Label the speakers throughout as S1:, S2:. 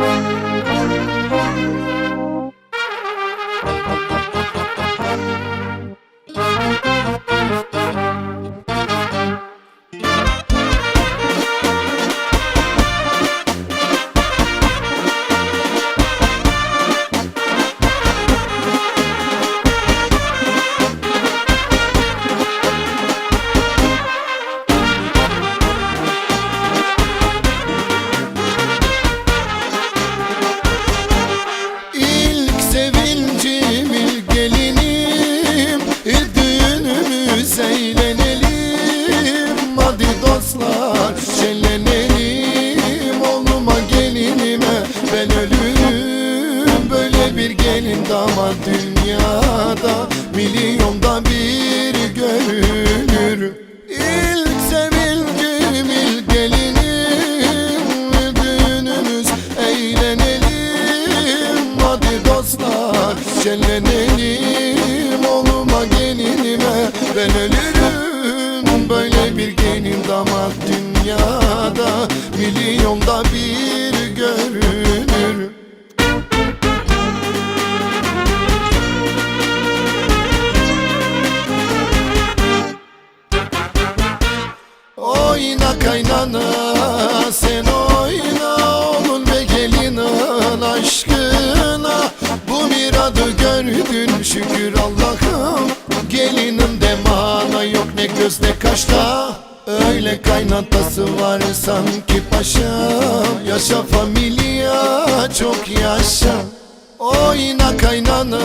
S1: Thank you. Gelin damat dünyada Milyonda bir görülür İlk sevildiğim ilk gelinim Düğünümüz eğlenelim. Hadi dostlar şenlenelim Olma gelinime. Ben ölürüm Böyle bir gelin damat dünyada. Milyonda bir Oyna kaynana sen oyna Oğlun ve gelinin aşkına. Bu miradı gördün şükür Allah'ım Gelinin de mana yok ne göz ne kaşta. Öyle kaynatası var sanki paşa. Yaşa familya çok yaşa. Oyna kaynana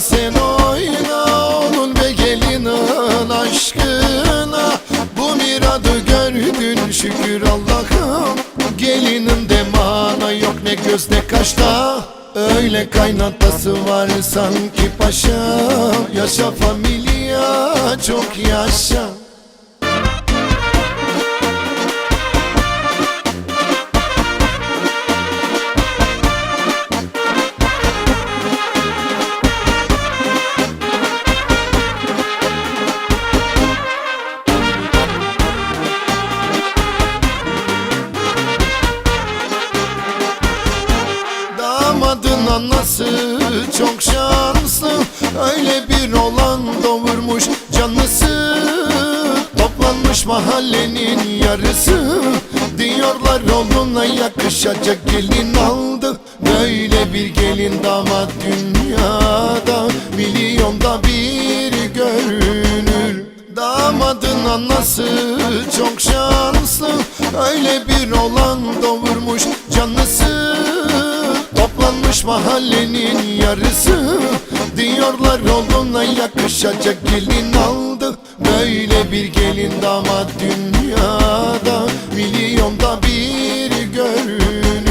S1: sen oyna Allah'ım Gelinin de mana yok ne göz ne kaşta. Öyle kaynatası var sanki paşa Yaşa familya çok yaşa Damadın anası çok şanslı. Öyle bir olan doğurmuş canlısı. Toplanmış mahallenin yarısı. Diyorlar oğluna yakışacak gelin aldı. Böyle bir gelin damat dünyada. Milyonda bir görünür. Damadın anası çok şanslı. Öyle bir olan doğurmuş canlısı mahallenin yarısı Diyorlar oğluna yakışacak gelin aldı. Böyle bir gelin damat dünyada Milyonda bir görür